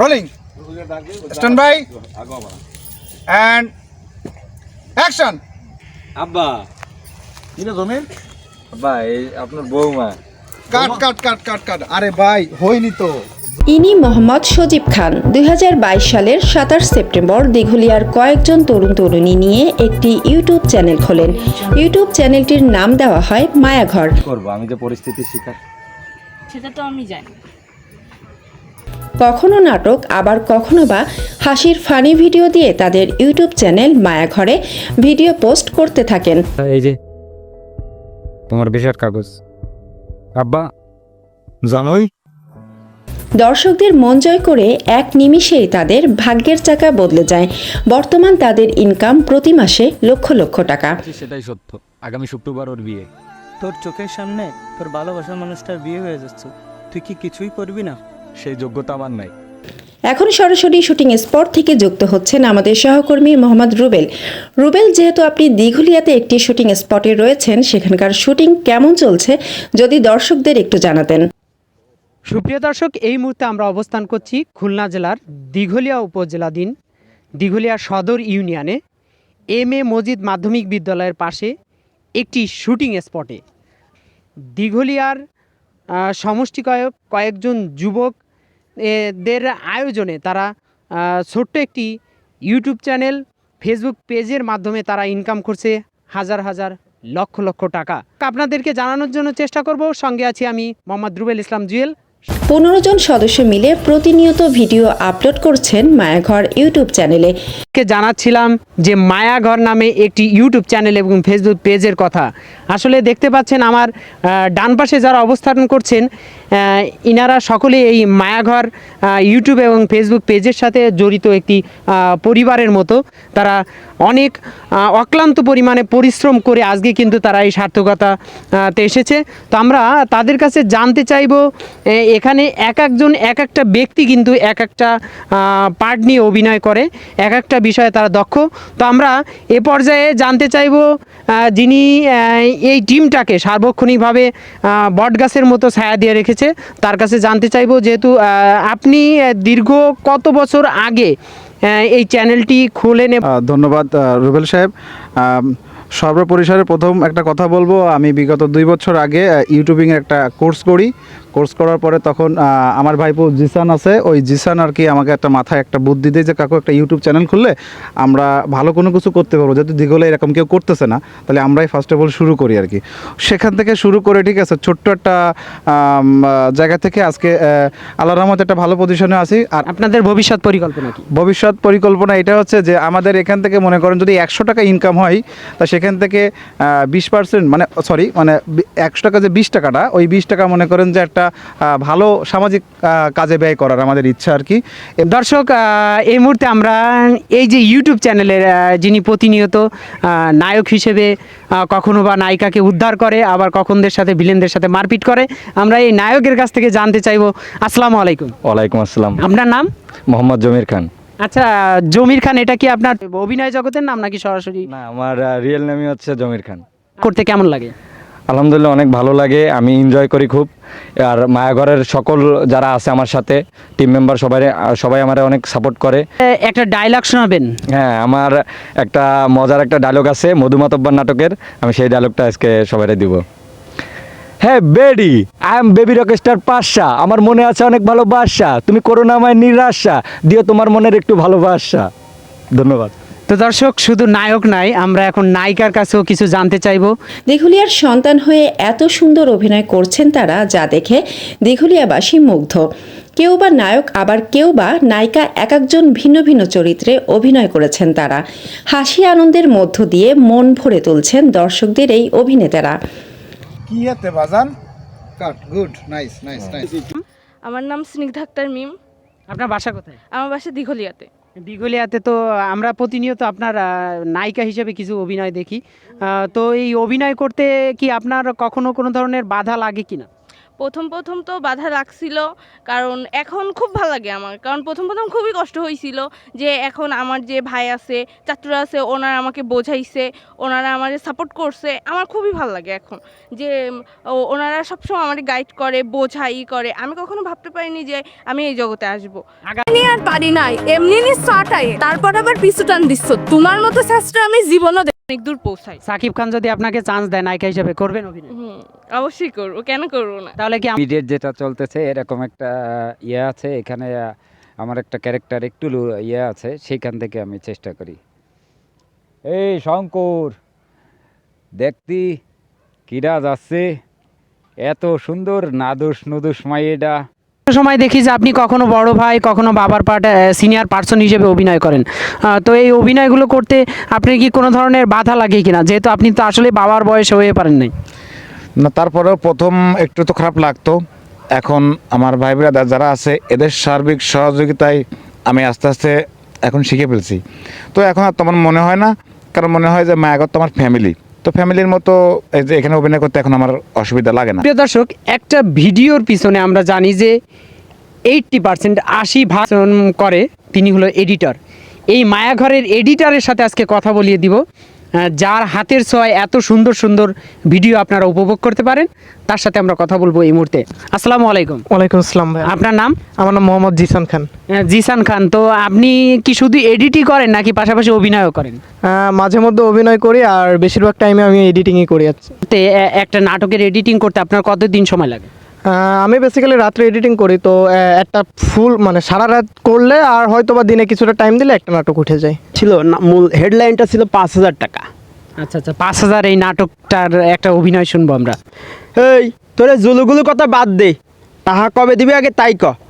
Rolling stand by and action আব্বা। কিরে জমির? আব্বা এই আপনার বৌমা। কাট কাট কাট কাট কাট। আরে ভাই হয়নি তো। ইনি মোহাম্মদ সজীব খান। দুই হাজার বাইশ সালের সাতাশ সেপ্টেম্বর দিঘলিয়ার কয়েকজন তরুণ তরুণী নিয়ে একটি ইউটিউব চ্যানেল খোলেন। ইউটিউব চ্যানেলটির নাম দেওয়া হয় মায়াঘর। করব? আমি যে পরিস্থিতির শিকার। সেটা তো আমি জানি। কখনো নাটক আবার কখনো বা হাসির ফানি ভিডিও দিয়ে তাদের ইউটিউব চ্যানেল মায়াঘরে ভিডিও পোস্ট করতে থাকেন। এই যে তোমার বিশাল কাগজ। আব্বা জানোই? দর্শকদের মন জয় করে এক নিমিষেই তাদের ভাগ্যের চাকা বদলে যায়। বর্তমান তাদের ইনকাম প্রতি মাসে লক্ষ লক্ষ টাকা। সেটাই সত্য। আগামী শুক্রবার ওর বিয়ে। তোর চোখের সামনে তোর ভালোবাসার মানুষটার বিয়ে হয়ে যাচ্ছে। তুই কি কিছুই করবি না? সেই যোগ্যতা আমার নাই। এখন সরাসরি শুটিং স্পট থেকে যুক্ত হচ্ছেন আমাদের সহকর্মী মোহাম্মদ রুবেল। রুবেল যেহেতু আপনি দীঘলিয়াতে একটি শুটিং স্পটে রয়েছেন সেখানকার শুটিং কেমন চলছে যদি দর্শকদের একটু জানাতেন। সুপ্রিয় দর্শক এই মুহূর্তে আমরা অবস্থান করছি খুলনা জেলার দিঘলিয়া উপজেলাধীন দিঘলিয়া সদর ইউনিয়নে। এম এ মজিদ মাধ্যমিক বিদ্যালয়ের পাশে একটি শুটিং স্পটে। দিঘলিয়ার সমষ্টি কয়েক কয়েকজন যুবক দের আয়োজনে তারা ছোট্ট একটি ইউটিউব চ্যানেল ফেসবুক পেজের মাধ্যমে তারা ইনকাম করছে হাজার হাজার লক্ষ লক্ষ টাকা। আপনাদেরকে জানানোর জন্য চেষ্টা করব। সঙ্গে আছি আমি মোহাম্মদ রুবেল ইসলাম জুয়েল। পনেরো জন সদস্য মিলে প্রতিনিয়ত ভিডিও আপলোড করছেন মায়াঘর ইউটিউব চ্যানেলে। কে জানাচ্ছিলাম যে মায়াঘর নামে একটি ইউটিউব চ্যানেল এবং ফেসবুক পেজের কথা। আসলে দেখতে পাচ্ছেন আমার ডান পাশে যারা অবস্থান করছেন ইনারা সকলে এই মায়াঘর ইউটিউব এবং ফেসবুক পেজের সাথে জড়িত একটি পরিবারের মতো। তারা অনেক অক্লান্ত পরিমাণে পরিশ্রম করে আজকে কিন্তু তারা এই সার্থকতাতে এসেছে। তো আমরা তাদের কাছে জানতে চাইব এখানে এক একজন, এক একটা ব্যক্তি কিন্তু এক একটা পার্ট নিয়ে অভিনয় করে, এক একটা বিষয়ে তারা দক্ষ। তো আমরা এ পর্যায়ে জানতে চাইব যিনি এই টিমটাকে সার্বক্ষণিকভাবে বটগাছের মতো ছায়া দিয়ে রেখেছে তার কাছে জানতে চাইব যেহেতু আপনি দীর্ঘ কত বছর আগে এই চ্যানেলটি খুলে নে ধন্যবাদ রুবেল সাহেব। সর্বপরিসরে প্রথম একটা কথা বলব, আমি বিগত দুই বছর আগে ইউটিউবিংয়ের একটা কোর্স করি। কোর্স করার পরে তখন আমার ভাইপো জিসান আছে। ওই জিসান আর কি আমাকে একটা মাথায় একটা বুদ্ধি দিয়ে যে কাকু একটা ইউটিউব চ্যানেল খুললে আমরা ভালো কোনো কিছু করতে পারব যেহেতু দীঘলে এরকম কেউ করতেছে না। তাহলে আমরাই ফার্স্ট অফ অল শুরু করি আর কি। সেখান থেকে শুরু করে ঠিক আছে ছোট্ট একটা জায়গা থেকে আজকে আল্লাহ রহমত একটা ভালো পজিশনে আছি। আর আপনাদের ভবিষ্যৎ পরিকল্পনা কি? ভবিষ্যৎ পরিকল্পনা এটা হচ্ছে যে আমাদের এখান থেকে মনে করেন যদি একশো টাকা ইনকাম হয় তা সেখান থেকে বিশ পার্সেন্ট মানে সরি মানে একশো টাকা যে বিশ টাকাটা ওই বিশ টাকা মনে করেন যে একটা আহ, ভালো সামাজিক কাজে ব্যয় করার আমাদের ইচ্ছা আর কি। দর্শক এই মুহূর্তে আমরা এই যে ইউটিউব চ্যানেলের যিনি প্রতিনিয়ত নায়ক হিসেবে কখনো বা নায়িকাকে উদ্ধার করে আবার কখনদের সাথে ভিলেনদের সাথে মারপিট করে আমরা এই নায়কের কাছ থেকে জানতে চাইব। আসসালামু আলাইকুম। ওয়ালাইকুম আসসালাম। আপনার নাম? মোহাম্মদ জমির খান। আচ্ছা জমির খান এটা কি আপনার অভিনয় জগতের নাম নাকি সরাসরি? না আমার রিয়েল নেমই হচ্ছে জমির খান। করতে কেমন লাগে? আলহামদুলিল্লাহ অনেক ভালো লাগে আমি এনজয় করি খুব। আর মায়াঘরের সকল যারা আছে আমার সাথে টিম মেম্বার সবাই সবাই আমার অনেক সাপোর্ট করে। একটা ডায়লগ শোনাবেন। হ্যাঁ আমার একটা মজার একটা ডায়লগ আছে মধুমাতব্বার নাটকের আমি সেই ডায়লগটা আজকে সবাই দিব। হ্যাঁ বেডি I am baby rockstar Pasha আমার মনে আছে অনেক ভালোবাসা তুমি করো না আমায় নিরাশা দিও তোমার মনের একটু ভালোবাসা। ধন্যবাদ। তো দর্শক শুধু নায়ক নাই আমরা এখন নায়িকার কাছেও কিছু জানতে চাইব। দিঘুলিয়ার সন্তান হয়ে এত সুন্দর অভিনয় করছেন তারা যা দেখে দিঘুলিয়াবাসী মুগ্ধ। কেউ বা নায়ক আবার কেউ বা নায়িকা এক একজন ভিন্ন ভিন্ন চরিত্রে অভিনয় করেছেন তারা। হাসি আনন্দের মধ্য দিয়ে মন ভরে তুলছেন দর্শকদের এই অভিনেতারা। কি হাতে বাজান? Cut good nice nice nice. আমার নাম স্নিগ্ধা আক্তার মিম। আপনার বাসা কোথায়? আমার বাসা দীঘলিয়াতে। দিঘলিয়াতে তো আমরা প্রতিনিয়ত আপনার নায়িকা হিসেবে কিছু অভিনয় দেখি। তো এই অভিনয় করতে কি আপনার কখনো কোনো ধরনের বাধা লাগে কিনা? প্রথম প্রথম তো বাধা লাগছিল কারণ এখন খুব ভালো লাগে আমার। কারণ প্রথম প্রথম খুবই কষ্ট হয়েছিল যে এখন আমার যে ভাই আছে চাতুরা আছে, ওনারা আমাকে বোঝাইছে, ওনারা আমাকে সাপোর্ট করছে। আমার খুবই ভালো লাগে এখন যে ওনারা সবসময় আমাকে গাইড করে, বোঝাই করে। আমি কখনো ভাবতে পারিনি যে আমি এই জগতে আসব। আর পারি নাই, এমনি তারপর আবার পিছু টান দিচ্ছ। তোমার মতো শাস্ত্র আমি জীবনও অনেক দূর পৌঁছাই সাকিব খান যদি আপনাকে চান্স দেয় নায়িকা হিসেবে করবেন অভিনয়? অবশ্যই করব। কেন করব না? তাহলে কি পিরিয়ড যেটা চলতেছে এরকম একটা ইয়ে আছে এখানে আমার একটা ক্যারেক্টার একটু লু- ইয়ে আছে সেইখান থেকে আমি চেষ্টা করি। এই শঙ্কর দেখতি কিরা যাচ্ছে এত সুন্দর নাদুস নুদুস মাইয়েডা সময় দেখি যে আপনি কখনো বড় ভাই, কখনো বাবার পার্ট সিনিয়র পার্সন হিসেবে অভিনয় করেন। তো এই অভিনয়গুলো করতে আপনি কি কোনো ধরনের বাধা লাগে কিনা? যেহেতু আপনি তো আসলে বাবার বয়সে হয়ে পারেন নাই। না, তারপরেও প্রথম একটু তো খারাপ লাগতো। এখন আমার ভাই ব্রাদার যারা আছে, এদের সার্বিক সহযোগিতায় আমি আস্তে আস্তে এখন শিখে ফেলছি। তো এখন আর তোমার মনে হয় না। কারণ মনে হয় যে মায়াগত তো আমার ফ্যামিলি তো ফ্যামিলির মতো যে এখানে অভিনয় করতে এখন আমার অসুবিধা লাগে না। প্রিয় দর্শক, একটা ভিডিওর পিছনে আমরা জানি যে এইটটি পার্সেন্ট আশি ভাষণ করে, তিনি হলো এডিটর এই মায়াঘরের এডিটারের সাথে আজকে কথা বলিয়ে দিব। যার হাতের ছোঁয়ায় এত সুন্দর সুন্দর ভিডিও আপনারা উপভোগ করতে পারেন তার সাথে আমরা কথা বলব এই মুহূর্তে। আসসালামু আলাইকুম। ওয়ালাইকুম আসসালাম ভাই। আপনার নাম? আমার নাম মোহাম্মদ জিসান খান। জিসান খান তো আপনি কি শুধু এডিটই করেন নাকি পাশাপাশি অভিনয়ও করেন? মাঝে মধ্যে অভিনয় করি আর বেশিরভাগ টাইমে আমি এডিটিংই করি। আছি তে একটা নাটকের এডিটিং করতে আপনার কতদিন সময় লাগে? আমি বেসিক্যালি রাত্রে এডিটিং করি তো একটা ফুল মানে সারা রাত করলে আর হয়তো বা দিনে কিছুটা টাইম দিলে একটা নাটক উঠে যায়। ছিল না মূল হেডলাইনটা ছিল পাঁচ হাজার টাকা। আচ্ছা আচ্ছা পাঁচ হাজার এই নাটকটার একটা অভিনয় শুনব আমরা। এই তোরে জুলুগুলো কথা বাদ দে। তাহা কবে দিবি আগে তাই ক।